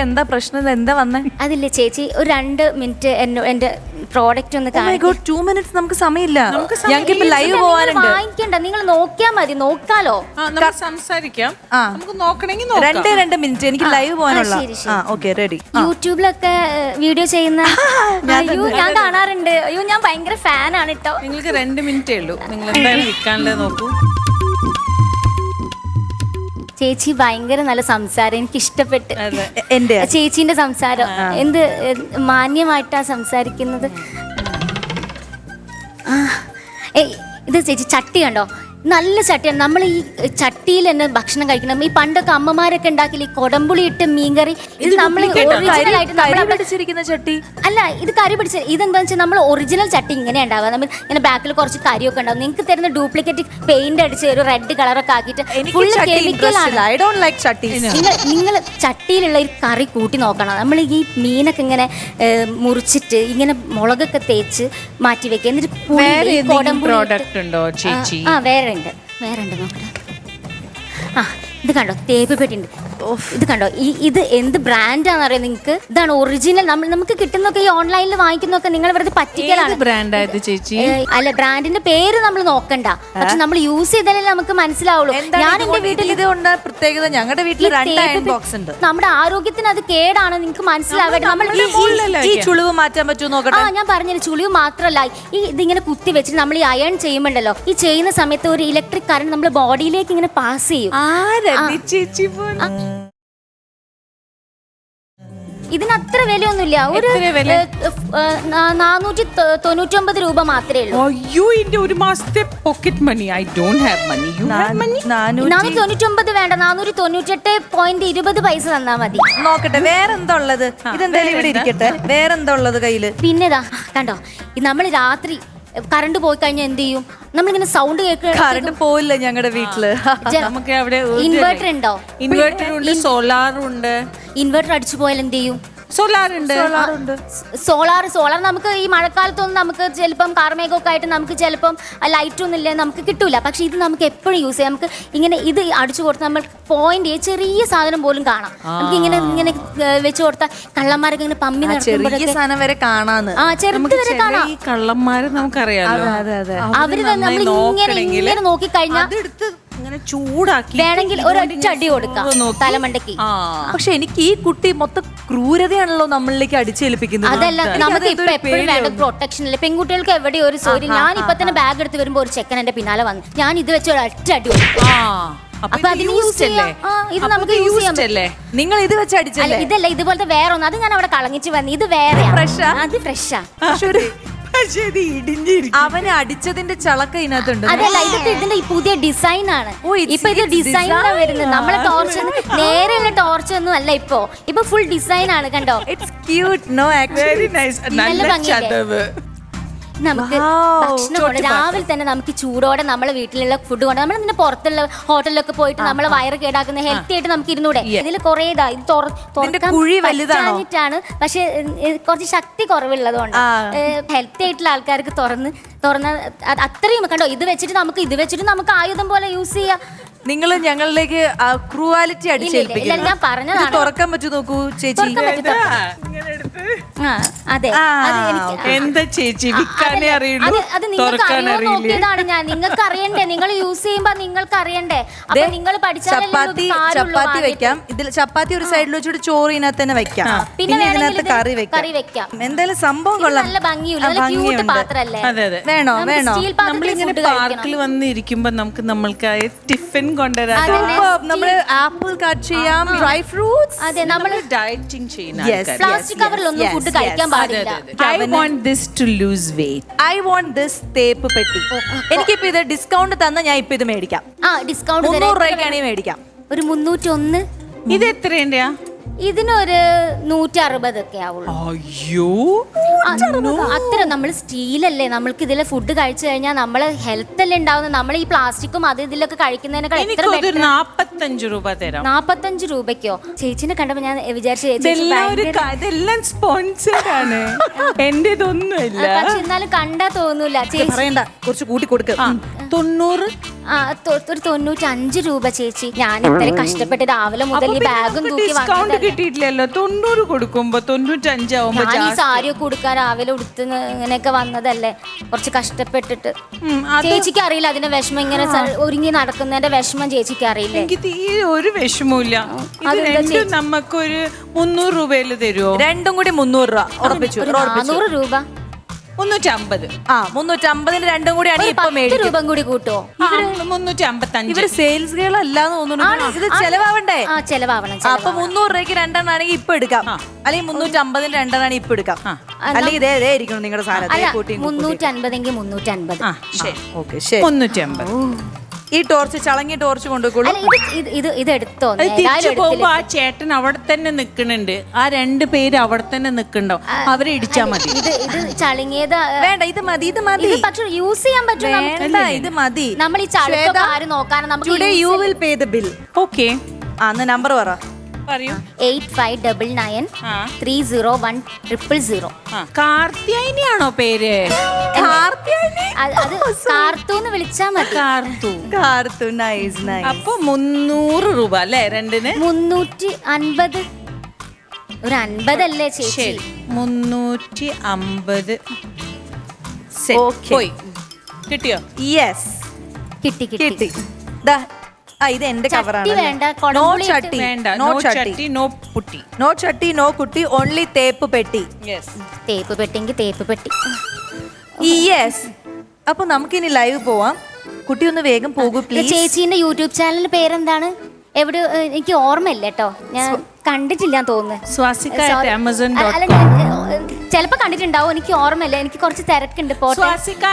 ഇപ്പൊ എന്താ പ്രശ്നം? എന്താ വന്നേ? അതില്ല ചേച്ചി ഒരു രണ്ട് മിനിറ്റ് എന്റെ പ്രോഡക്റ്റ് ഒന്ന് ടു മിനിറ്റ്സ് നമുക്ക് സമയമില്ല. നമുക്ക് ഞങ്ങൾക്ക് ഇപ്പൊ ലൈവ് പോവാനുണ്ട്. വാങ്ങിക്കണ്ട. നിങ്ങൾ നോക്കിയാ മതി നോക്കാലോ. നമുക്ക് സംസാരിക്കാം. രണ്ട് നമുക്ക് നോക്കണമെങ്കിൽ രണ്ടേ രണ്ട് മിനിറ്റ്. എനിക്ക് ലൈവ് പോകാനുള്ള ഓക്കെ റെഡി യൂട്യൂബിലൊക്കെ വീഡിയോ ചെയ്യുന്ന അയ്യോ ഞാൻ കാണാറുണ്ട്. അയ്യോ ഞാൻ ഭയങ്കര ഫാനാണ് കേട്ടോ നിങ്ങൾക്ക് രണ്ട് മിനിറ്റേ ഉള്ളൂ. നിങ്ങൾ എന്തായാലും വിൽക്കാനുള്ളത് നോക്കൂ. ചേച്ചി ഭയങ്കര നല്ല സംസാരം എനിക്ക് ഇഷ്ടപ്പെട്ട് എന്റെ ചേച്ചീന്റെ സംസാരം. എന്ത് മാന്യമായിട്ടാ സംസാരിക്കുന്നത്? ആ, ഏയ്, ഇത് ചേച്ചി ചട്ടി കണ്ടോ? നല്ല ചട്ടിയാണ്. നമ്മൾ ഈ ചട്ടിയിൽ തന്നെ ഭക്ഷണം കഴിക്കണം. ഈ പണ്ടൊക്കെ അമ്മമാരൊക്കെ ഉണ്ടാക്കില്ല ഈ കൊടമ്പുളി ഇട്ട് മീൻകറി. ഇത് നമ്മൾ ആയിട്ട് പിടിച്ചിരിക്കുന്ന ചട്ടി. അല്ല ഇത് കറി പിടിച്ച ഇതെന്താ വെച്ചാൽ നമ്മൾ ഒറിജിനൽ ചട്ടി ഇങ്ങനെ ഉണ്ടാവുക. നമ്മൾ ഇങ്ങനെ ബാക്കിൽ കുറച്ച് കരിയൊക്കെ ഉണ്ടാവും. നിങ്ങൾക്ക് തരുന്ന ഡ്യൂപ്ലിക്കേറ്റ് പെയിന്റ് അടിച്ച് ഒരു റെഡ് കളറൊക്കെ ആക്കിയിട്ട് എനിക്ക് ഫുൾ ചട്ടി ആണ്. I don't like chattis. നിങ്ങൾ നിങ്ങൾ ചട്ടിയിലുള്ള ഒരു കറി കൂട്ടി നോക്കണം. നമ്മൾ ഈ മീനൊക്കെ ഇങ്ങനെ ഏ, മുറിച്ചിട്ട് ഇങ്ങനെ മുളകൊക്കെ തേച്ച് മാറ്റി വെക്കുക. എന്നിട്ട് പുളി, വേറെ ഈ എന്തെങ്കിലും ഇട്ട്- പ്രോഡക്റ്റ് ഉണ്ടോ ചേച്ചി? ആ വേറെ ഉണ്ട് വേറെ ഉണ്ട് നോക്കട്ടെ ആ ഇത് കണ്ടോ? തേപ്പ് പെട്ടി ഉണ്ട് ഇത് കണ്ടോ? ഈ ഇത് എന്ത് ബ്രാൻഡാന്ന് അറിയാം നിങ്ങൾക്ക് ഇതാണ് ഒറിജിനൽ നമ്മൾ നമുക്ക് കിട്ടുന്നൊക്കെ ഈ ഓൺലൈനിൽ വാങ്ങിക്കുന്നൊക്കെ നിങ്ങൾ വെറുതെ പറ്റിക്കലാണ്. ബ്രാൻഡായത് ചേച്ചി? അല്ല ബ്രാൻഡിന്റെ പേര് നമ്മൾ നോക്കണ്ട. പക്ഷെ നമ്മൾ യൂസ് ചെയ്താലേ നമുക്ക് മനസ്സിലാവുള്ളൂ. ഞാൻ എന്റെ വീട്ടിൽ ഇത് കൊണ്ട് പ്രത്യേകത? ഞങ്ങളുടെ വീട്ടിൽ രണ്ട് അയൺ ബോക്സ് ഉണ്ട്. നമ്മുടെ ആരോഗ്യത്തിന് അത് കേടാണ്. നിങ്ങൾക്ക് മനസ്സിലാവട്ടെ. നമ്മൾ ഈ- ചുളിവ് മാറ്റാൻ പറ്റുമോ ആ ഞാൻ പറഞ്ഞില്ല ചുളിവ് മാത്രല്ല ഈ ഇതിങ്ങനെ കുത്തി വെച്ചിട്ട് നമ്മൾ ഈ അയൺ ചെയ്യുമ്പോണ്ടല്ലോ ഈ ചെയ്യുന്ന സമയത്ത് ഒരു ഇലക്ട്രിക് കറണ്ട് നമ്മുടെ ബോഡിയിലേക്ക് ഇങ്ങനെ പാസ് ചെയ്യും. ആ. ചേച്ചി ഇതിന് അത്ര വിലയൊന്നുമില്ല. ഒരു നാനൂറ്റി വില? നാനൂറ്റി തൊണ്ണൂറ്റൊമ്പത് രൂപ മാത്രമേ ഉള്ളൂ. അയ്യോ എന്റെ ഒരു മാസത്തെ pocket money I don't have money you have money നാനൂറ്റി നാനൂറ്റി തൊണ്ണൂറ്റൊമ്പത് വേണ്ട. നാനൂറ്റി തൊണ്ണൂറ്റി എട്ട് പോയിന്റ് ഇരുപത് പൈസ തന്നാ മതി. നോക്കട്ടെ വേറെന്താ ഉള്ളത് ഇതെന്തായാലും ഇവിടെ ഇരിക്കട്ടെ. വേറെന്താ ഉള്ളത് കയ്യിൽ? പിന്നെതാ കണ്ടോ? നമ്മൾ രാത്രി കറണ്ട് പോയി കഴിഞ്ഞാൽ എന്ത് ചെയ്യും? നമ്മളിങ്ങനെ സൗണ്ട് കേൾക്കുന്നത് കറണ്ട് പോയില്ല ഞങ്ങളുടെ വീട്ടിൽ. നമുക്ക് അവിടെ ഇൻവെർട്ടർ ഉണ്ടോ? ഇൻവെർട്ടർ ഉണ്ട് സോളാർ ഉണ്ട്. ഇൻവെർട്ടർ അടിച്ചു പോയാൽ എന്ത് ചെയ്യും സോളാർ ഉണ്ട് സോളാർ സോളാർ നമുക്ക് ഈ മഴക്കാലത്തൊന്നും നമുക്ക് ചിലപ്പം കാർമേഘമൊക്കെ ആയിട്ട് നമുക്ക് ചിലപ്പം ലൈറ്റ് ഒന്നും ഇല്ല നമുക്ക് കിട്ടൂല. പക്ഷെ ഇത് നമുക്ക് എപ്പോഴും യൂസ് ചെയ്യാം. നമുക്ക് ഇങ്ങനെ ഇത് അടിച്ചു കൊടുത്ത് നമ്മൾ പോയിന്റ് ചെറിയ സാധനം പോലും കാണാം. നമുക്ക് ഇങ്ങനെ ഇങ്ങനെ വെച്ച് കൊടുത്താൽ കള്ളന്മാരൊക്കെ ഇങ്ങനെ പമ്മി ചെറിയ സാധനം വരെ കാണാന്ന്. ആ ചെറുത് വരെ കാണാം. കള്ളന്മാരെ അവർ നമ്മൾ ഇങ്ങനെ ഇങ്ങനെ നോക്കിക്കഴിഞ്ഞാൽ ഇങ്ങനെ ചൂടാക്കി വേണമെങ്കിൽ ഒരൊറ്റ അടി കൊടുക്കാം. തലമണ്ടയ്ക്ക്. പക്ഷെ എനിക്ക് ഈ കുട്ടി മൊത്തം ക്രൂരതയാണല്ലോ നമ്മളിലേക്ക് അടിച്ചേൽപ്പിക്കുന്നത്. അതല്ല നമുക്ക് ഇപ്പൊ എപ്പോഴും വേണ്ട പ്രൊട്ടക്ഷൻ അല്ലേ? പെൺകുട്ടികൾക്ക് എവിടെ ഒരു സോറി ഞാൻ ഇപ്പൊ തന്നെ ബാഗ് എടുത്ത് വരുമ്പോ ഒരു ചെക്കൻ എന്റെ പിന്നാലെ വന്നു ഞാൻ ഇത് വെച്ച് ഒരു ഒറ്റ അടി കൊടുക്കും. നിങ്ങൾ ഇത് വെച്ച് അടിച്ചല്ലേ? ഇതല്ല ഇതുപോലത്തെ വേറെ ഒന്ന് അത് ഞാൻ അവിടെ കളഞ്ഞിട്ട് വന്നു ഇത് വേറെ ആ? അത് ഫ്രഷാ പക്ഷെ ഒരു പക്ഷേ ഇത് ഇടിഞ്ഞിരിക്കും. അവനെ അടിച്ചതിന്റെ ചളക്ക ഇതിനകത്തുണ്ട്. അതല്ല ഇതൊക്കെ ഇതിന്റെ ഈ പുതിയ ഡിസൈൻ ആണ്. ഓ, it's- ഇപ്പൊ ഇത് it's design വരുന്നത്. നമ്മളെ ടോർച്ച് നേരെയുള്ള ടോർച്ച് ഒന്നും അല്ല ഇപ്പൊ. ഇപ്പൊ ഫുൾ ഡിസൈൻ ആണ് കണ്ടോ? It's cute no very nice നല്ല ഭംഗിയില്ലേ? ചതവ്. നമുക്ക്. ഭക്ഷണം കൊണ്ട് രാവിലെ തന്നെ നമുക്ക് ചൂടോടെ നമ്മളെ വീട്ടിലുള്ള ഫുഡ് കൊണ്ട് നമ്മൾ ഇതിന്റെ പുറത്തുള്ള ഹോട്ടലിലൊക്കെ പോയിട്ട് നമ്മളെ വയറ് കേടാക്കുന്ന ഹെൽത്തി ആയിട്ട് നമുക്ക് ഇരുന്നൂടെ. ഇതിൽ കുറേ ഇതാ ഇത് തുറന്നിട്ടാണ് പക്ഷെ കുറച്ച് ശക്തി കുറവുള്ളതുകൊണ്ട് കൊണ്ട് ഹെൽത്തി ആയിട്ടുള്ള ആൾക്കാർക്ക് തുറന്ന് തുറന്ന അത്രയും കണ്ടോ? ഇത് വെച്ചിട്ട് നമുക്ക് ഇത് വെച്ചിട്ട് നമുക്ക് ആയുധം പോലെ യൂസ് ചെയ്യാം. നിങ്ങൾ ഞങ്ങളിലേക്ക് ക്രൂവാലിറ്റി അടിച്ചേൽപ്പിക്കുന്നു ഞാൻ പറഞ്ഞതാണ്. തുറക്കാൻ പറ്റൂ നോക്കൂ ചേച്ചി. അതെ. എന്താ ചേച്ചി വിൽക്കാനേ അറിയുള്ളൂ? അത് നിങ്ങൾക്ക് നോക്കിയതാണ് ഞാൻ. നിങ്ങൾക്ക് അറിയണ്ടേ നിങ്ങൾ യൂസ് ചെയ്യുമ്പോ നിങ്ങൾക്ക് അറിയണ്ടേ അപ്പൊ നിങ്ങൾ ചപ്പാത്തി ചപ്പാത്തി വെക്കാം. ഇതിൽ ചപ്പാത്തി ഒരു സൈഡിൽ വെച്ചിട്ട് ചോറ് ഇതിനകത്ത് തന്നെ വെക്കാം. പിന്നെ ഇതിനകത്ത് കറി വെക്കാം. കറി വെക്കാം. എന്തായാലും സംഭവം കൊള്ളാം. നല്ല ഭംഗിയുള്ള. ക്യൂട്ട് ഭംഗിയുണ്ട്. അതെ അതെ. വേണോ വേണോ? നമ്മളിങ്ങനെ പാർക്കിൽ വന്നിരിക്കുമ്പോ നമുക്ക് നമ്മൾക്കായ ടിഫിൻ കൊണ്ടുവരാൻ നമ്മൾ ആപ്പിൾ കട്ട് ചെയ്യാം ഡ്രൈ ഫ്രൂട്ട്സ് അതെ നമ്മൾ ഡയറ്റിംഗ് ചെയ്യുന്ന പ്ലാസ്റ്റിക് കവറിലൊന്നും ഫുഡ് കഴിക്കാൻ പാടില്ല. I want this to lose weight I want this theppu petti. എനിക്കിപ്പോ ഇത് ഡിസ്കൗണ്ട് തന്ന ഞാൻ ഇപ്പൊ ഇത് മേടിക്കാം. ആ ഡിസ്കൗണ്ട് മുന്നൂറ് രൂപയ്ക്കാണെങ്കിൽ മേടിക്കാം. ഒരു മുന്നൂറ്റി ഒന്ന് ഇത് എത്രേന്റെയാ ഇതിനൊരു നൂറ്റി അറുപതൊക്കെ ആവുള്ളൂ. അയ്യോ. അത്ര നമ്മൾ സ്റ്റീലല്ലേ? നമ്മൾക്ക് ഇതിലെ ഫുഡ് കഴിച്ചു കഴിഞ്ഞാൽ നമ്മളെ ഹെൽത്ത് അല്ലേ ഉണ്ടാവുന്നത്? നമ്മൾ ഈ പ്ലാസ്റ്റിക്കും അത് ഇതിലൊക്കെ കഴിക്കുന്നതിനെ നാപ്പത്തഞ്ച് രൂപ തരാം. നാപ്പത്തഞ്ച് രൂപയ്ക്കോ? ചേച്ചിനെ കണ്ടപ്പോ ഞാൻ വിചാരിച്ചു എന്റെ ഇതൊന്നുമില്ല പക്ഷെ എന്നാലും കണ്ടാ തോന്നൂല. ചേച്ചി കുറച്ച് കൂട്ടി കൊടുക്ക തൊണ്ണൂറ് ഒരു തൊണ്ണൂറ്റി അഞ്ച് രൂപ ചേച്ചി. ഞാൻ ഇത്രയും കഷ്ടപ്പെട്ട് രാവിലെ മുതൽ ഈ ബാഗും തൂക്കി ഡിസ്കൗണ്ട്. കിട്ടിയിട്ടില്ലല്ലോ. തൊണ്ണൂറ് കൊടുക്കുമ്പോ തൊണ്ണൂറ്റഞ്ചാവുമ്പോ ഞാൻ ഈ. സാരിയൊക്കെ കൊടുക്കാൻ രാവിലെ ഉടുത്ത് ഇങ്ങനെയൊക്കെ വന്നതല്ലേ. കുറച്ച് കഷ്ടപ്പെട്ടിട്ട്. ചേച്ചിക്ക് അറിയില്ല അതിന്റെ വിഷമം ഇങ്ങനെ ഒരുങ്ങി നടക്കുന്നതിന്റെ വിഷമം ചേച്ചിക്ക് അറിയില്ല. എനിക്ക് തീരെ ഒരു രണ്ടും നമുക്കൊരു മുന്നൂറ് രൂപയിൽ തരുമോ രണ്ടും കൂടി മുന്നൂറ് രൂപ. ഉറപ്പിച്ചു നാനൂറ് രൂപ. മുന്നൂറ്റമ്പത്. ആ രണ്ടും കൂടിയാണ് ഒരു ഇപ്പൊ പത്ത് മേടിക്കും. രൂപ കൂടി കൂട്ടുവോ മുന്നൂറ്റി അമ്പത്തഞ്ച് ഇവർ സെയിൽസ് ഗേൾ അല്ലാന്ന് തോന്നുന്നു ഇത് ചെലവാവണ്ടേ? ആ ചെലവാവണം ആ, അപ്പൊ മുന്നൂറ് രൂപയ്ക്ക് രണ്ടെണ്ണം ആണെങ്കിൽ ഇപ്പൊ എടുക്കാം. അല്ലെങ്കിൽ മുന്നൂറ്റി അമ്പതിന് രണ്ടെണ്ണം ആണെങ്കിൽ ഇപ്പൊ എടുക്കാം. അല്ലെങ്കിൽ ഇതേ ഇതേ ഇരിക്കണം നിങ്ങളുടെ സാധനം അല്ല ദേ കൂട്ടിയും. മുന്നൂറ്റി അൻപതെങ്കിൽ മുന്നൂറ്റി അൻപത് ആ. ശരി. ഓക്കെ ശരി. മുന്നൂറ്റി അമ്പത് ഈ ടോർച്ച് ചളങ്ങിയ ടോർച്ച് കൊണ്ടുപോയിക്കോളൂ. അല്ല ഇത് ഇത് ഇത് ഇത് എടുത്തോ? അത് തിരിച്ചു പോകുമ്പോ ആ ചേട്ടൻ അവിടെ തന്നെ നിക്കണുണ്ട്. ആ രണ്ട് പേര് അവിടെ തന്നെ നിക്കണ്ടോ അവരെ ഇടിച്ചാ മതി. ഇത് ഇത് ചളിങ്ങിയത് വേണ്ട ഇത് മതി ഇത് മതി. ഇത് പക്ഷെ യൂസ് ചെയ്യാൻ പറ്റും നമുക്ക്. വേണ്ട ഇത് മതി. നമ്മൾ ഈ ചളുക്കൊക്കെ ആര് നോക്കാനും? നമുക്ക് today you will pay the bill okay ആ എന്നാ നമ്പർ പറ. പറയൂ. എയ്റ്റ് ഫൈവ് ഡബിൾ നയൻ ആ. Three zero one triple zero കാർത്തിയായിനിയാണോ പേര്? അത് കാർത്തൂന്ന് വിളിച്ചാ മതി. കാർത്തു. Karthu nice nice. അപ്പൊ മുന്നൂറ് രൂപ അല്ലേ രണ്ടിന്? മുന്നൂറ്റി അൻപത്. ഒരു അൻപതല്ലേ ചേച്ചി? ശരി. മുന്നൂറ്റി അമ്പത് പോയി. കിട്ടിയോ? യെസ് കിട്ടി കിട്ടി. കിട്ടി. ദാ ആ ഇത് എന്റെ ചട്ടി കവറാണ് വേണ്ട, നോ കൊടംപുളി ഇട്ട് ചട്ടി. വേണ്ട. No chatti. No putti. No chatti no kutti only theppu petti. Yes തേപ്പ് പെട്ടിങ്കി തേപ്പ് പെട്ടി. യെസ് അപ്പൊ നമുക്കിനി ലൈവ് പോവാം. കുട്ടി ഒന്ന് വേഗം പോകൂ ഇത് പ്ലീസ് ചേച്ചീന്റെ യൂട്യൂബ് ചാനലിന്റെ പേരെന്താണ്? എവിടെ എനിക്ക് ഓർമ്മയില്ല കേട്ടോ. ഞാൻ കണ്ടിട്ടില്ല തോന്നുന്നു. സ്വാസിക Sorry. ആമസോൺ അല്ല, ഡോട്ട് അല്ല, ഞാൻ, ഏഹ്, ചിലപ്പോ കണ്ടിട്ടുണ്ടാവും എനിക്ക് ഓർമ്മയില്ല. എനിക്ക് കുറച്ച് തിരക്കുണ്ട് പോട്ടെ. Swasika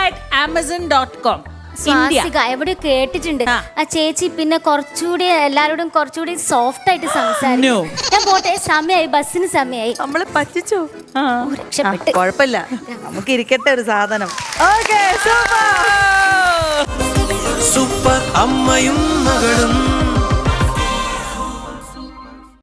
Amazon dot com India. Swasika എവിടെ കേട്ടിട്ടുണ്ട്? ആ. ചേച്ചി പിന്നെ കുറച്ചുകൂടി എല്ലാരോടും കുറച്ചുകൂടി സോഫ്റ്റ് ആയിട്ട്. സംസാരിക്കും ഞാൻ പോട്ടെ സമയമായി ബസ്സിന് സമയമായി നമ്മളെ പറ്റിച്ചു. ആ. കുഴപ്പമില്ല. നമുക്ക് ഇരിക്കട്ടെ ഒരു സാധനം. ഓക്കെ സൂപ്പർ സൂപ്പർ അമ്മയും മകളും